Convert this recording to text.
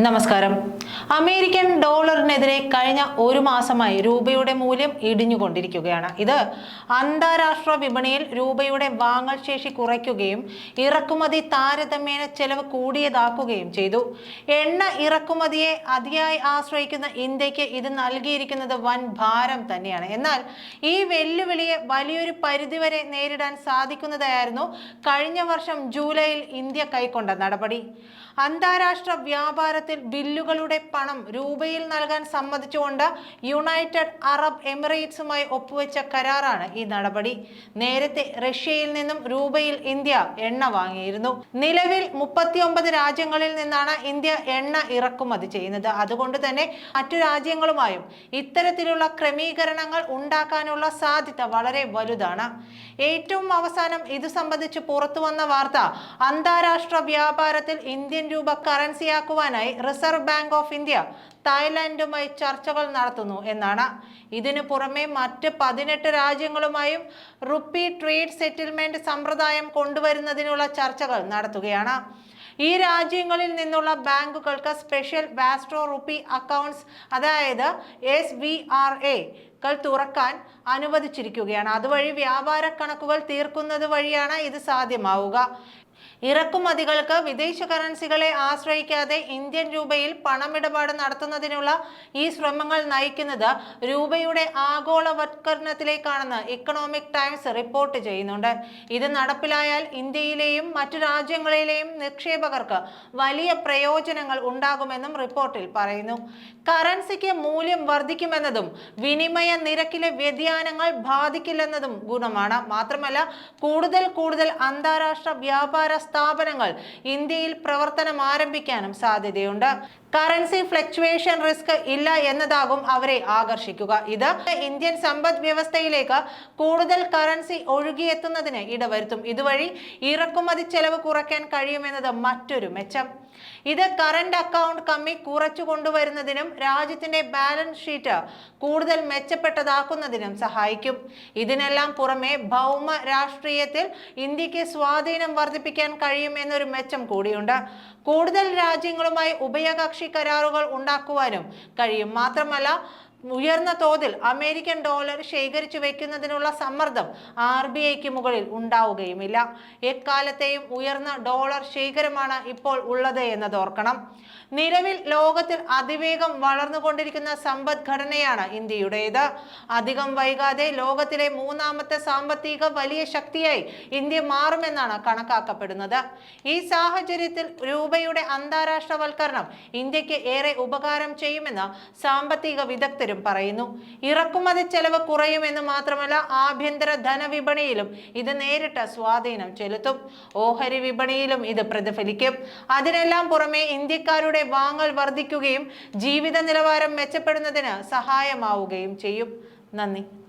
നമസ്കാരം. അമേരിക്കൻ ഡോളറിനെതിരെ കഴിഞ്ഞ ഒരു മാസമായി രൂപയുടെ മൂല്യം ഇടിഞ്ഞുകൊണ്ടിരിക്കുകയാണ്. ഇത് അന്താരാഷ്ട്ര വിപണിയിൽ രൂപയുടെ വാങ്ങൽ ശേഷി കുറയ്ക്കുകയും ഇറക്കുമതി താരതമ്യേന ചെലവ് കൂടിയതാക്കുകയും ചെയ്തു. എണ്ണ ഇറക്കുമതിയെ അതിയായി ആശ്രയിക്കുന്ന ഇന്ത്യയ്ക്ക് ഇത് നൽകിയിരിക്കുന്നത് വൻ ഭാരം തന്നെയാണ്. എന്നാൽ ഈ വെല്ലുവിളിയെ വലിയൊരു പരിധിവരെ നേരിടാൻ സാധിക്കുന്നതായിരുന്നു കഴിഞ്ഞ വർഷം ജൂലൈയിൽ ഇന്ത്യ കൈക്കൊണ്ട നടപടി. അന്താരാഷ്ട്ര വ്യാപാരത്തിൽ ബില്ലുകളുടെ പണം രൂപയിൽ നൽകാൻ സമ്മതിച്ചുകൊണ്ട് യുണൈറ്റഡ് അറബ് എമിറേറ്റ്സുമായി ഒപ്പുവെച്ച കരാറാണ് ഈ നടപടി. നേരത്തെ റഷ്യയിൽ നിന്നും രൂപയിൽ ഇന്ത്യ എണ്ണ വാങ്ങിയിരുന്നു. നിലവിൽ മുപ്പത്തിയൊമ്പത് രാജ്യങ്ങളിൽ നിന്നാണ് ഇന്ത്യ എണ്ണ ഇറക്കുമതി ചെയ്യുന്നത്. അതുകൊണ്ട് തന്നെ മറ്റു രാജ്യങ്ങളുമായും ഇത്തരത്തിലുള്ള ക്രമീകരണങ്ങൾ ഉണ്ടാക്കാനുള്ള സാധ്യത വളരെ വലുതാണ്. ഏറ്റവും അവസാനം ഇത് സംബന്ധിച്ച് പുറത്തുവന്ന വാർത്ത അന്താരാഷ്ട്ര വ്യാപാരത്തിൽ ഇന്ത്യൻ രൂപ കറൻസിയാക്കുവാനായി റിസർവ് ബാങ്ക് ഓഫ് ഇന്ത്യ തായ്ലാൻഡുമായി ചർച്ചകൾ നടത്തുന്നു എന്നാണ്. ഇതിനു പുറമെ മറ്റ് പതിനെട്ട് രാജ്യങ്ങളുമായും റുപ്പി ട്രേഡ് സെറ്റിൽമെന്റ് സമ്പ്രദായം കൊണ്ടുവരുന്നതിനുള്ള ചർച്ചകൾ നടത്തുകയാണ്. ഈ രാജ്യങ്ങളിൽ നിന്നുള്ള ബാങ്കുകൾക്ക് സ്പെഷ്യൽ വാസ്ട്രോ റുപ്പി അക്കൗണ്ട്സ് അതായത് എസ് വി ആർ എ കൾ തുറക്കാൻ അനുവദിച്ചിരിക്കുകയാണ്. അതുവഴി വ്യാപാര കണക്കുകൾ തീർക്കുന്നത് വഴിയാണ് ഇത് സാധ്യമാവുക. ഇറക്കുമതികൾക്ക് വിദേശ കറൻസികളെ ആശ്രയിക്കാതെ ഇന്ത്യൻ രൂപയിൽ പണമിടപാട് നടത്തുന്നതിനുള്ള ഈ ശ്രമങ്ങൾ നയിക്കുന്നത് രൂപയുടെ ആഗോളവത്കരണത്തിലേക്കാണെന്ന് ഇക്കണോമിക് ടൈംസ് റിപ്പോർട്ട് ചെയ്യുന്നുണ്ട്. ഇത് നടപ്പിലായാൽ ഇന്ത്യയിലെയും മറ്റു രാജ്യങ്ങളിലെയും നിക്ഷേപകർക്ക് വലിയ പ്രയോജനങ്ങൾ ഉണ്ടാകുമെന്നും റിപ്പോർട്ടിൽ പറയുന്നു. കറൻസിക്ക് മൂല്യം വർദ്ധിക്കുമെന്നതും വിനിമയ നിരക്കിലെ വ്യതിയാനങ്ങൾ ബാധിക്കില്ലെന്നതും ഗുണമാണ്. മാത്രമല്ല കൂടുതൽ കൂടുതൽ അന്താരാഷ്ട്ര വ്യാപാര സ്ഥാപനങ്ങൾ ഇന്ത്യയിൽ പ്രവർത്തനം ആരംഭിക്കാനും സാധ്യതയുണ്ട്. കറൻസി ഫ്ലക്ച്വേഷൻ റിസ്ക് ഇല്ല എന്നതാകും അവരെ ആകർഷിക്കുക. ഇത് ഇന്ത്യൻ സമ്പദ് വ്യവസ്ഥയിലേക്ക് കൂടുതൽ കറൻസി ഒഴുകിയെത്തുന്നതിന് ഇടവരുത്തും. ഇതുവഴി ഇറക്കുമതി ചെലവ് കുറയ്ക്കാൻ കഴിയുമെന്നത് മറ്റൊരു മെച്ചം. ഇത് കറണ്ട് അക്കൗണ്ട് കമ്മി കുറച്ചു കൊണ്ടുവരുന്നതിനും രാജ്യത്തിന്റെ ബാലൻസ് ഷീറ്റ് കൂടുതൽ മെച്ചപ്പെട്ടതാക്കുന്നതിനും സഹായിക്കും. ഇതിനെല്ലാം പുറമെ ഭൗമ രാഷ്ട്രീയത്തിൽ ഇന്ത്യയ്ക്ക് സ്വാധീനം വർദ്ധിപ്പിക്കാൻ കഴിയും എന്നൊരു മെച്ചം കൂടിയുണ്ട്. കൂടുതൽ രാജ്യങ്ങളുമായി ഉഭയകക്ഷി കരാറുകൾ ഉണ്ടാക്കുവാനും കഴിയും. മാത്രമല്ല ഉയർന്ന തോതിൽ അമേരിക്കൻ ഡോളർ ശേഖരിച്ചു വയ്ക്കുന്നതിനുള്ള സമ്മർദ്ദം ആർ ബി ഐക്ക് മുകളിൽ ഉണ്ടാവുകയുമില്ല. എക്കാലത്തെയും ഉയർന്ന ഡോളർ ശേഖരമാണ് ഇപ്പോൾ ഉള്ളത് എന്നത് ഓർക്കണം. നിലവിൽ ലോകത്തിൽ അതിവേഗം വളർന്നുകൊണ്ടിരിക്കുന്ന സമ്പദ്ഘടനയാണ് ഇന്ത്യയുടേത്. അധികം വൈകാതെ ലോകത്തിലെ മൂന്നാമത്തെ സാമ്പത്തിക വലിയ ശക്തിയായി ഇന്ത്യ മാറുമെന്നാണ് കണക്കാക്കപ്പെടുന്നത്. ഈ സാഹചര്യത്തിൽ രൂപയുടെ അന്താരാഷ്ട്രവൽക്കരണം ഇന്ത്യയ്ക്ക് ഏറെ ഉപകാരം ചെയ്യുമെന്ന് സാമ്പത്തിക വിദഗ്ധരും പറയുന്നു ഇറക്കുമതി ചെലവ് കുറയുമെന്ന് മാത്രമല്ല ആഭ്യന്തര ധനവിപണിയിലും ഇത് നേരിട്ട് സ്വാധീനം ചെലുത്തും. ഓഹരി വിപണിയിലും ഇത് പ്രതിഫലിക്കും. അതിനെല്ലാം പുറമെ ഇന്ത്യക്കാരുടെ വാങ്ങൽ വർദ്ധിക്കുകയും ജീവിത നിലവാരം മെച്ചപ്പെടുന്നതിന് സഹായമാവുകയും ചെയ്യും. നന്ദി.